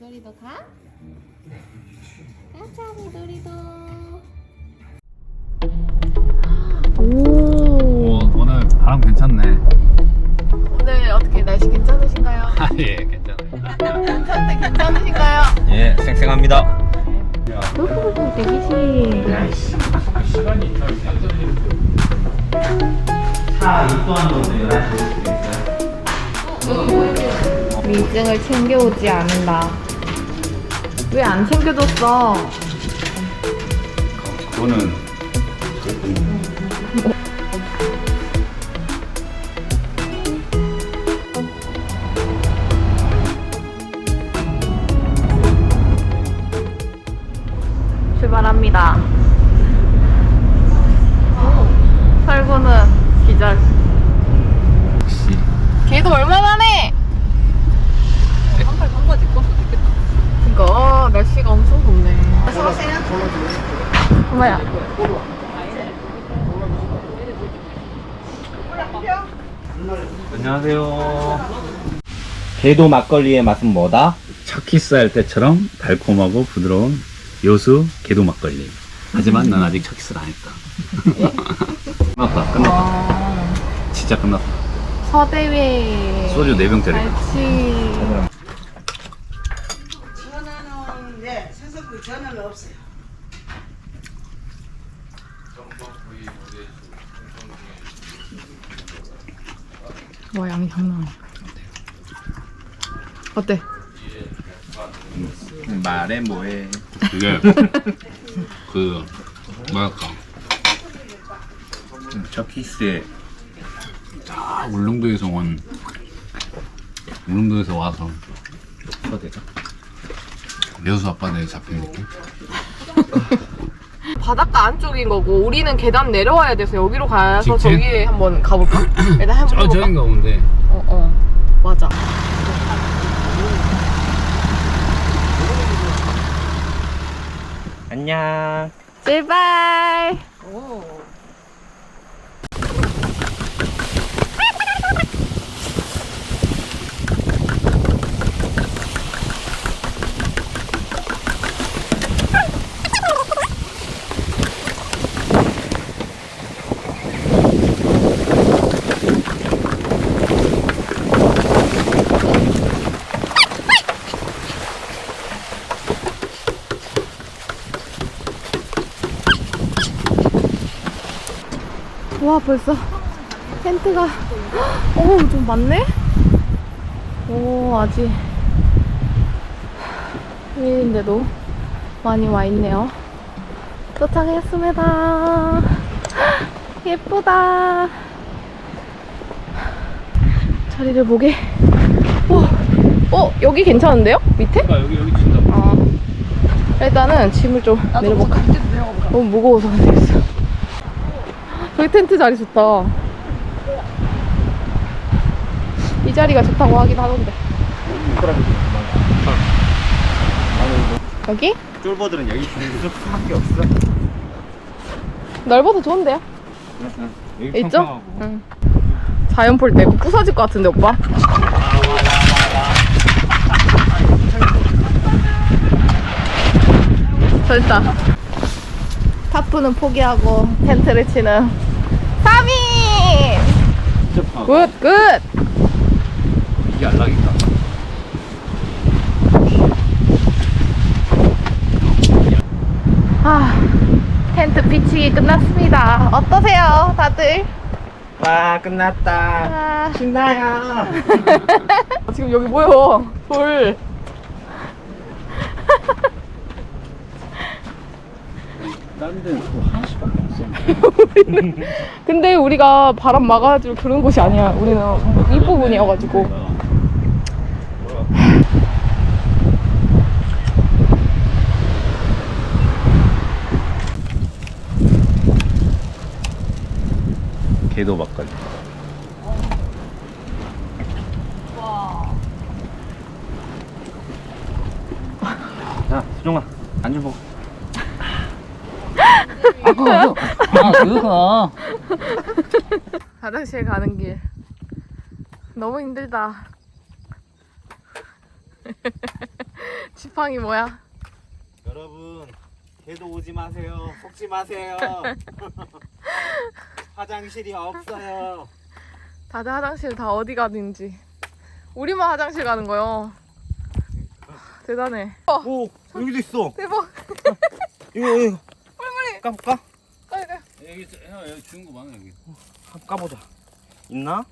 미도리도 가? 가자 미도리도 오 오, 오늘 바람 괜찮네. 오늘 어떻게 날씨 괜찮으신가요? 아, 예, 괜찮아요. 괜찮대 괜찮으신가요? 예, 쌩쌩합니다. 후후후 대기실 차 입도한 정도 11시 있어요? 밀증을 챙겨오지 않는다 왜 안 챙겨줬어? 그거는 출발합니다. 설구는 기절. 걔도 얼마 날씨가 엄청 덥네. 엄마야. 안녕하세요. 개도 막걸리의 맛은 뭐다? 첫 키스할 때처럼 달콤하고 부드러운 요수 개도 막걸리. 하지만 난 아직 첫 키스를 안 했다. 끝났다, 끝났다. 진짜 끝났다. 서대회. 소주 4병짜리. 알지. 전화는 네, 서석구 전화는 없어요. 와 양이 장난 아니야. 어때? 말해 뭐해. 이게, 그, 뭐랄까. 첫 키스에 아, 울릉도에서 온, 울릉도에서 와서 서대죠. 여수 앞바다에 잡힌 느낌? 바닷가 안쪽인 거고 우리는 계단 내려와야 돼서 여기로 가서 직진? 저기에 한번 가볼까? 일단 한번 저, 가볼까? 저인가 본데. 어, 어. 맞아. 안녕. 제발. 와 벌써 텐트가 어좀 많네? 오 아직 일인데도 많이 와 있네요 도착했습니다 예쁘다 자리를 보게 오, 어 여기 괜찮은데요? 밑에? 아, 여기, 여기 진짜. 아 일단은 짐을 좀 내려볼까 너무 무거워서 안 되겠어 저기 텐트 자리 좋다 이 자리가 좋다고 하긴 하던데 여기? 쫄보들은 여기 수밖에 없어. 넓어서 좋은데요? 여기 있죠? 응. 자연 볼 때 부서질 것 같은데 오빠? 됐다 타프는 포기하고 텐트를 치는 3인! 진짜 굿! 굿! 이게 안락인가? 아, 텐트 피치기 끝났습니다. 어떠세요, 다들? 와 끝났다. 아, 신나요. 지금 여기 뭐요? 돌. 다른 데는 또 하나씩밖에 없어. 근데 우리가 바람 막아줄 그런 곳이 아니야. 우리는 윗부분이어가지고. 개도 막걸리. 자 수종아 안주 먹어. 화장실 가는 길. 너무 힘들다. 지팡이 뭐야? 여러분 걔도 오지 마세요 속지 마세요 화장실이 없어요 다들 화장실 다 어디 가는지. 우리만 화장실 가는 거요. 대단해. 어, 오 여기도 있어 대박. 이거 이거 까 볼까? 빨리. 빨리. 여기 형 여기 주는 거 많아 여기. 한번 까보자 있나?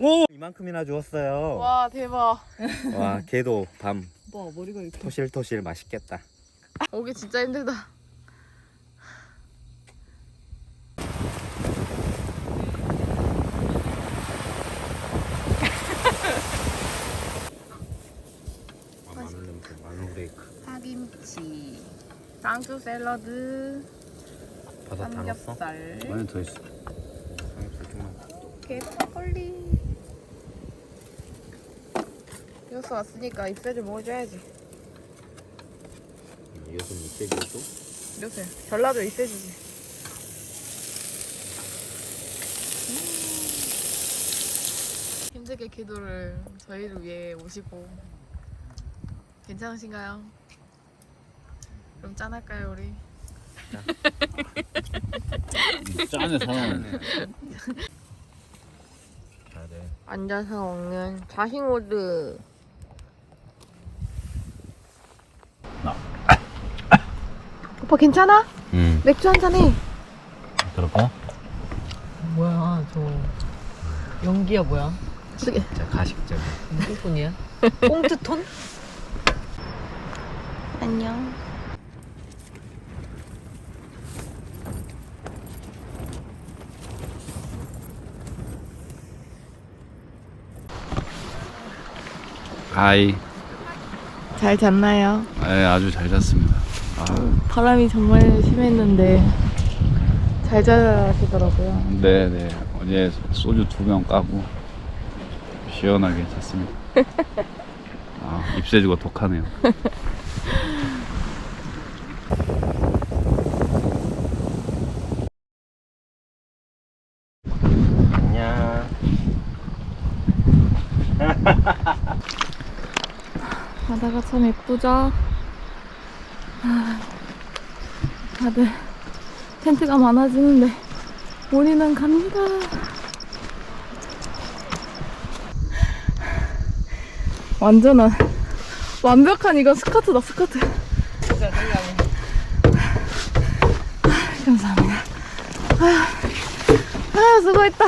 오 이만큼이나 주었어요 와, 와 대박. 걔도 밤 와 머리가 이렇게. 토실토실 맛있겠다 오기 진짜 힘들다. 마늘 냄새 마늘 브레이크 파김치, 쌍수 샐러드, 버섯 다 넣었어? 삼겹살, 많이 더 있어. 삼겹살 좀만 개파걸리. 이어서 왔으니까 입새를 먹어줘야지. 이것은 이세지도 요새 전라도 입새지지. 음. 힘들게 기도를 저희를 위해 오시고 괜찮으신가요? 그럼 짠할까요 우리? 짠에 사람. 잘해 앉아서 먹는 자싱오드 오빠 괜찮아? 응 맥주 한잔 해 그럴까? 뭐야 저 연기야 뭐야? 어떻게 자 가식적 무슨 톤이야? 꽁트 톤? 안녕 하이. 잘 잤나요? 네, 아주 잘 잤습니다. 아, 바람이 정말 심했는데 잘 자시더라고요 네, 네. 어제 소주 두 병 까고 시원하게 잤습니다. 아, 입새주가 독하네요. 안녕 바다가 참 예쁘죠? 아, 다들 텐트가 많아지는데 우리는 갑니다. 완전한 완벽한 이건 스커트다 스커트. 아, 감사합니다. 아, 아 수고했다.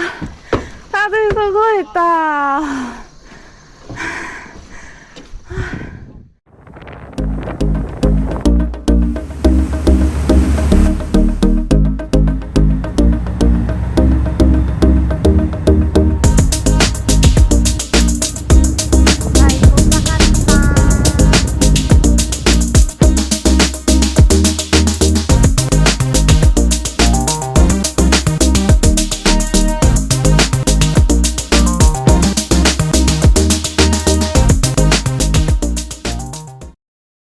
다들 수고했다.